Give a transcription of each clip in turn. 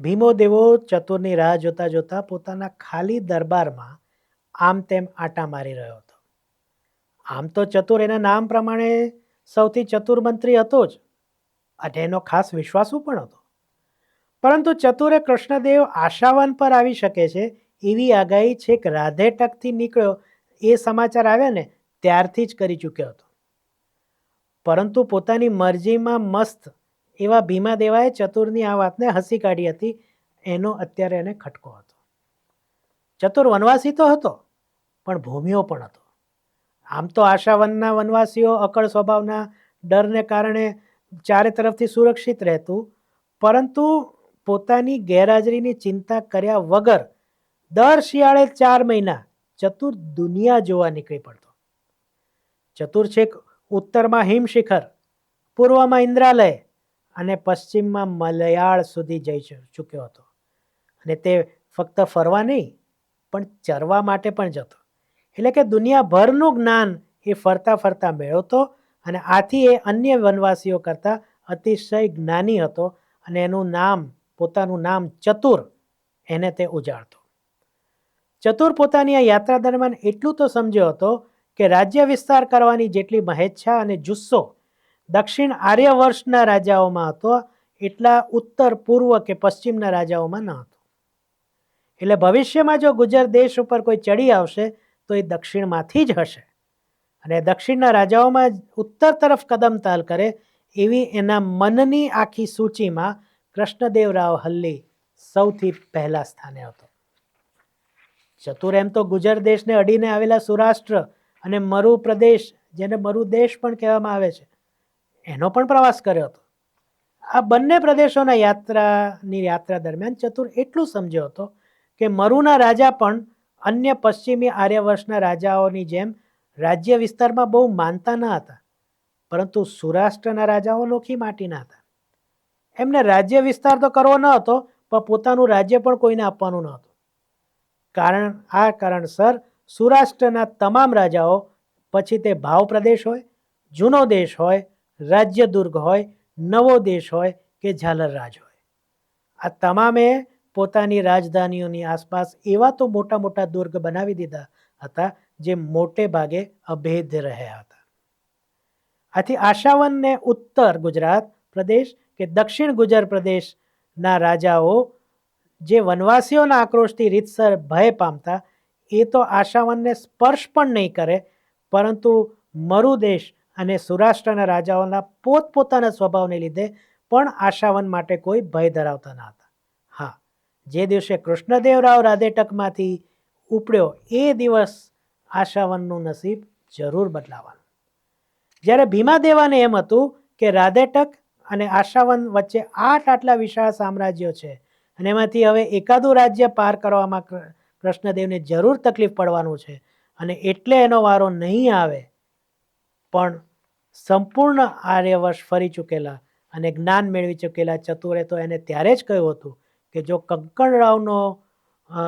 ભીમો દેવો ચતુરની રાહ જોતા જોતા પોતાના ખાલી દરબારમાં આમ તેમ આટા મારી રહ્યો હતો. આમ તો ચતુર એના નામ પ્રમાણે સૌથી ચતુર મંત્રી હતો જ અને એનો ખાસ વિશ્વાસુ પણ હતો. પરંતુ ચતુરે કૃષ્ણદેવ આશાવન પર આવી શકે છે એવી આગાહી છેક રાધે ટકથી નીકળ્યો એ સમાચાર આવ્યા ને ત્યારથી જ કરી ચૂક્યો હતો. પરંતુ પોતાની મરજીમાં મસ્ત એવા ભીમા દેવાએ ચતુરની આ વાતને હસી કાઢી હતી. એનો અત્યારે એને ખટકો હતો. ચતુર વનવાસી તો હતો, પણ ભૂમિઓ પણ હતો. આમ તો આશાવનના વનવાસીઓ અકળ સ્વભાવના ડરને કારણે ચારે તરફથી સુરક્ષિત રહેતું, પરંતુ પોતાની ગેરહાજરીની ચિંતા કર્યા વગર દર શિયાળે ચાર મહિના ચતુર દુનિયા જોવા નીકળી પડતો. ચતુર છેક ઉત્તરમાં હિમશિખર, પૂર્વમાં ઇન્દ્રાલય અને પશ્ચિમમાં મલયાળ સુધી જઈ ચૂક્યો હતો. અને તે ફક્ત ફરવા નહીં, પણ ચરવા માટે પણ જતો. એટલે કે દુનિયાભરનું જ્ઞાન એ ફરતા ફરતા મેળવતો અને આથી એ અન્ય વનવાસીઓ કરતાં અતિશય જ્ઞાની હતો અને એનું નામ, પોતાનું નામ ચતુર એને તે ઉજાડતો ચતુર પોતાની આ યાત્રા દરમિયાન એટલું તો સમજ્યો હતો કે રાજ્ય વિસ્તાર કરવાની જેટલી મહેચ્છા અને જુસ્સો દક્ષિણ આર્યવર્ષના રાજાઓમાં હતો, એટલા ઉત્તર, પૂર્વ કે પશ્ચિમના રાજાઓમાં ન હતો. એટલે ભવિષ્યમાં જો ગુજર દેશ ઉપર કોઈ ચડી આવશે, તો એ દક્ષિણમાંથી જ હશે. અને દક્ષિણના રાજાઓમાં ઉત્તર તરફ કદમ તાલ કરે, એવી એના મનની આખી સૂચિમાં કૃષ્ણદેવરાવ હલ્લી સૌથી પહેલા સ્થાને હતો. ચતુર એમ તો ગુજર દેશને અડીને આવેલા સૌરાષ્ટ્ર અને મરુ પ્રદેશ, જેને મરુ દેશ પણ કહેવામાં આવે છે એનો પણ પ્રવાસ કર્યો હતો. આ બંને પ્રદેશોના યાત્રાની યાત્રા દરમિયાન ચતુર એટલું સમજ્યો હતો કે મરુના રાજા પણ અન્ય પશ્ચિમી આર્યવર્ષના રાજાઓની જેમ રાજ્ય વિસ્તારમાં બહુ માનતા ન હતા, પરંતુ સૌરાષ્ટ્રના રાજાઓ નોખી માટીના હતા. એમને રાજ્ય વિસ્તાર તો કરવો ન હતો, પણ પોતાનું રાજ્ય પણ કોઈને આપવાનું ન હતું. કારણ, આ કારણસર સૌરાષ્ટ્રના તમામ રાજાઓ, પછી તે ભાવ પ્રદેશ હોય, જૂનો દેશ હોય રાજ્ય દુર્ગ હોય, નવો દેશ હોય કે ઝાલર રાજ હોય. આ તમામે પોતાની રાજધાનીઓની આસપાસ એવા તો મોટા મોટા દુર્ગ બનાવી દીધા હતા, જે મોટે ભાગે અભેદ્ય રહ્યા હતા. આથી આશાવનને ઉત્તર ગુજરાત પ્રદેશ કે દક્ષિણ ગુજર પ્રદેશના રાજાઓ જે વનવાસીઓના આક્રોશથી રીતસર ભય પામતા, એ તો આશાવનને સ્પર્શ પણ નહીં કરે, પરંતુ મરુદેશ અને સૌરાષ્ટ્રના રાજાઓના પોતપોતાના સ્વભાવને લીધે પણ આશાવન માટે કોઈ ભય ધરાવતા ન હતા. હા, જે દિવસે કૃષ્ણદેવરાવ રાધેટકમાંથી ઉપડ્યો, એ દિવસ આશાવનનું નસીબ જરૂર બદલાવાનું. જ્યારે ભીમાદેવાને એમ હતું કે રાધેટક અને આશાવન વચ્ચે આઠ આટલા વિશાળ સામ્રાજ્યો છે અને એમાંથી હવે એકાદું રાજ્ય પાર કરવામાં કૃષ્ણદેવને જરૂર તકલીફ પડવાનું છે અને એટલે એનો વારો નહીં આવે પણ સંપૂર્ણ આર્યવર્ષ ફરી ચૂકેલા અને જ્ઞાન મેળવી ચૂકેલા ચતુરે તો એને ત્યારે જ કહ્યું હતું કે જો કંકણરાવનો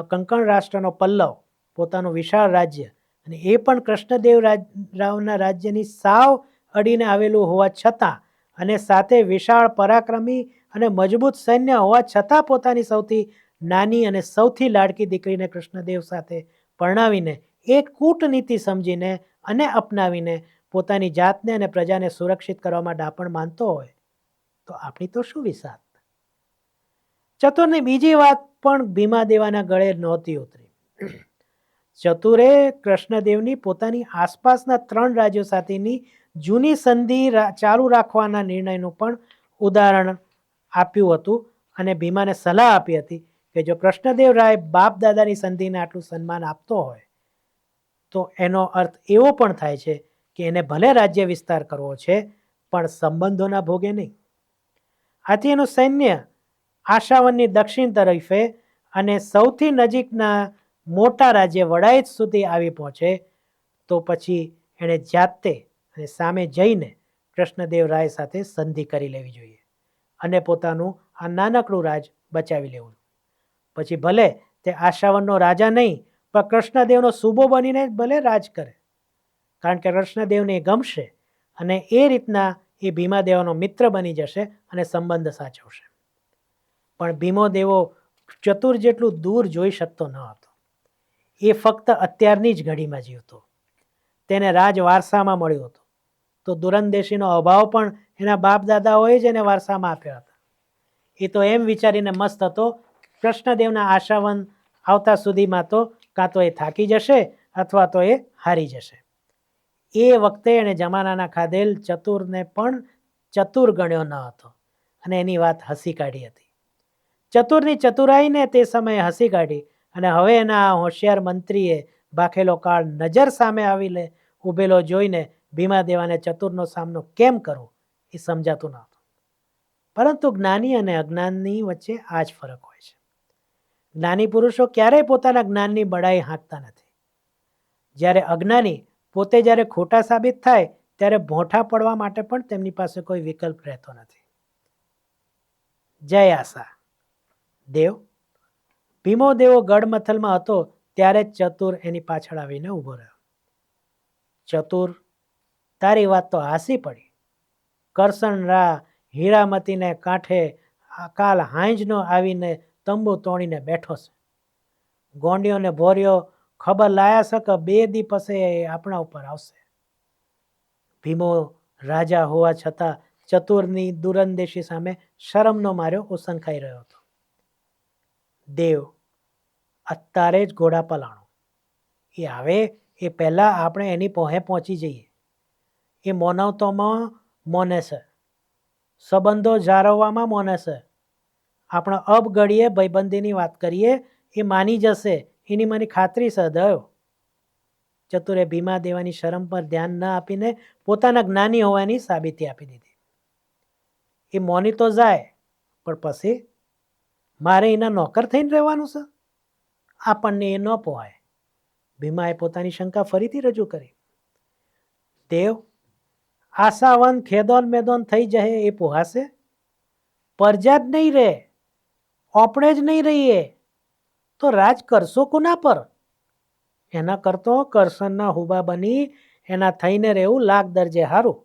કંકણ રાષ્ટ્રનો પલ્લવ, પોતાનું વિશાળ રાજ્ય અને એ પણ કૃષ્ણદેવ રાજ, રાવના રાજ્યની સાવ અડીને આવેલું હોવા છતાં અને સાથે વિશાળ પરાક્રમી અને મજબૂત સૈન્ય હોવા છતાં પોતાની સૌથી નાની અને સૌથી લાડકી દીકરીને કૃષ્ણદેવ સાથે પરણાવીને એ કૂટનીતિ સમજીને અને અપનાવીને પોતાની જાતને અને પ્રજાને સુરક્ષિત કરવામાં ડાપણ માનતો હોય, તો આપણી તો શું વિસાત ચતુરની બીજી વાત પણ ભીમાદેવાના ગળે નહોતી ઉતરી. ચતુરે કૃષ્ણદેવની પોતાની આસપાસના ત્રણ રાજ્યો સાથેની જૂની સંધિ ચાલુ રાખવાના નિર્ણયનું પણ ઉદાહરણ આપ્યું હતું અને ભીમાને સલાહ આપી હતી કે જો કૃષ્ણદેવ રાય બાપ દાદાની સંધિને આટલું સન્માન આપતો હોય, તો એનો અર્થ એવો પણ થાય છે કે એને ભલે રાજ્ય વિસ્તાર કરવો છે, પણ સંબંધોના ભોગે નહીં. આથી એનું સૈન્ય આશાવનની દક્ષિણ તરફે અને સૌથી નજીકના મોટા રાજ્ય વડાઈત સુધી આવી પહોંચે, તો પછી એણે જાતે અને સામે જઈને કૃષ્ણદેવ રાય સાથે સંધિ કરી લેવી જોઈએ અને પોતાનું આ નાનકડું રાજ બચાવી લેવું. પછી ભલે તે આશાવનનો રાજા નહીં, પણ કૃષ્ણદેવનો સુબો બનીને ભલે રાજ કરે. કારણ કે કૃષ્ણદેવને એ ગમશે અને એ રીતના એ ભીમાદેવનો મિત્ર બની જશે અને સંબંધ સાચવશે. પણ ભીમો દેવો ચતુર જેટલું દૂર જોઈ શકતો ન હતો. એ ફક્ત અત્યારની જ ઘડીમાં જીવતો. તેને રાજ વારસામાં મળ્યું હતું. તો દુરંદેશીનો અભાવ પણ એના બાપ દાદાઓએ જ એને વારસામાં આપ્યા હતા. એ તો એમ વિચારીને મસ્ત હતો, કૃષ્ણદેવના આશાવન આવતા સુધીમાં તો કાં તો એ થાકી જશે અથવા તો એ હારી જશે. એ વખતે એણે જમાનાના ખાધેલ ચતુરને પણ ચતુર ગણ્યો ન હતો અને એની વાત હસી કાઢી હતી. ચતુરની ચતુરાઈને તે સમયે હસી કાઢી અને હવે એના હોશિયાર મંત્રીએ બાખેલો કાળ નજર સામે આવી લે ઊભેલો જોઈને ભીમા દેવાને ચતુરનો સામનો કેમ કરવો એ સમજાતું ન હતું પરંતુ જ્ઞાની અને અજ્ઞાનની વચ્ચે આ જ ફરક હોય છે. જ્ઞાની પુરુષો ક્યારેય પોતાના જ્ઞાનની બડાઈ હાંકતા નથી. જ્યારે અજ્ઞાની પોતે જ્યારે ખોટા સાબિત થાય, ત્યારે ભોંઠા પડવા માટે પણ તેમની પાસે કોઈ વિકલ્પ રહેતો નથી. જય આશા. દેવ. ભીમો દેવો ગઢમથલમાં હતો, ત્યારે જ ચતુર એની પાછળ આવીને ઊભો રહ્યો. ચતુર, તારી વાત તો હાસી પડી. કરસન રા હીરામતીને કાંઠે કાલ હાંજનો આવીને તંબુ તોડીને બેઠો છે. ગોંડીઓને ભોર્યો ખબર લાયા છે કે બે દી પછી આપણા ઉપર આવશે. ભીમો રાજા હોવા છતાં ચતુરની દુરંદેશી સામે શરમનો માર્યો ઓસંખાઈ રહ્યો હતો. દેવ, અત્યારે જ ઘોડા પલાણો. એ આવે, એ પહેલાં આપણે એની પહોંચે પહોંચી જઈએ. એ મોનવતોમાં મોને છે. સંબંધો જાળવવામાં મોને છે. આપણે અબગડીએ ભાઈબંધીની વાત કરીએ, એ માની જશે એની મને ખાતરી છે ચતુરે ભીમા દેવાની શરમ પર ધ્યાન ન આપીને પોતાના જ્ઞાની હોવાની સાબિતી આપી દીધી. એ મોની તો જાય, પણ પછી મારે એના નોકર થઈને રહેવાનું છે? આપણને એ ન પોહાય. ભીમાએ પોતાની શંકા ફરીથી રજૂ કરી. દેવ, આશાવન ખેદોન મેદોન થઈ જશે એ પોહાશે? પરજા જ નહીં રહે આપણે જ નહીં રહીએ. તો રાજ કરશો કોના પર? એના કરતો કરશનના હુબા બની એના થઈને રહેવું લાખ દરજે હારું.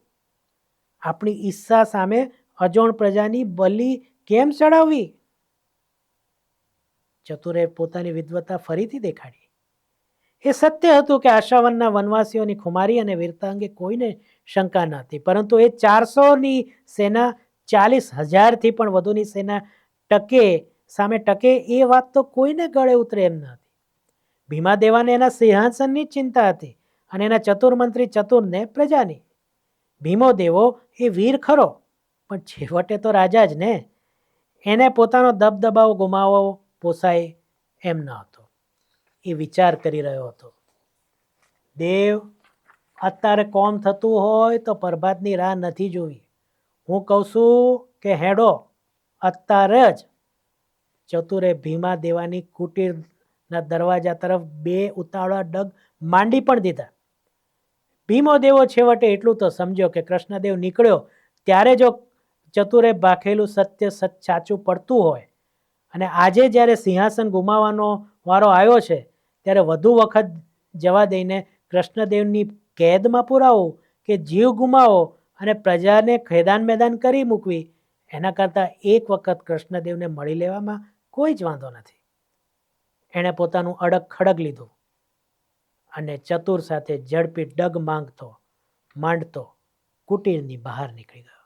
આપણી ઈચ્છા સામે અજોણ પ્રજાની બલી કેમ ચડાવવી? ચતુરે પોતાની વિદ્વતા ફરીથી દેખાડી. એ સત્ય હતું કે આશાવનના વનવાસીઓની ખુમારી અને વીરતા અંગે કોઈને શંકા ન હતી, પરંતુ એ ચારસોની સેના ચાલીસ હજારથી પણ વધુની સેના ટકે સામે ટકે એ વાત તો કોઈને ગળે ઉતરે એમ ન હતી. ભીમાદેવાને એના સિંહાસનની ચિંતા હતી અને એના ચતુર્મંત્રી ચતુરને પ્રજાની. ભીમો દેવો એ વીર ખરો, પણ છેવટે તો રાજા જ ને. એને પોતાનો દબદબાવો ગુમાવવો, પોસાય એમ ન હતો. એ વિચાર કરી રહ્યો હતો. દેવ, અત્યારે કોમ થતું હોય તો પ્રભાતની રાહ નથી જોવી. હું કહું છું કે હેડો, અત્યારે જ ચતુરે ભીમા દેવાની કુટીરના દરવાજા તરફ બે ઉતાવળા ડગ માંડી પણ દીધા. ભીમો દેવો છેવટે એટલું તો સમજ્યો કે કૃષ્ણદેવ નીકળ્યો ત્યારે જો ચતુરે ભાખેલું સત્ય સચ સાચું પડતું હોય અને આજે જ્યારે સિંહાસન ગુમાવવાનો વારો આવ્યો છે ત્યારે વધુ વખત જવા દઈને કૃષ્ણદેવની કેદમાં પુરાવો કે જીવ ગુમાવો અને પ્રજાને ખેદાન મેદાન કરી મૂકવી, એના કરતાં એક વખત કૃષ્ણદેવને મળી લેવામાં કોઈ જ વાંધો નથી. એણે પોતાનું અડગ ખડગ લીધું અને ચતુર સાથે ઝડપી ડગ માંગતો, માંડતો કુટીરની બહાર નીકળી ગયો.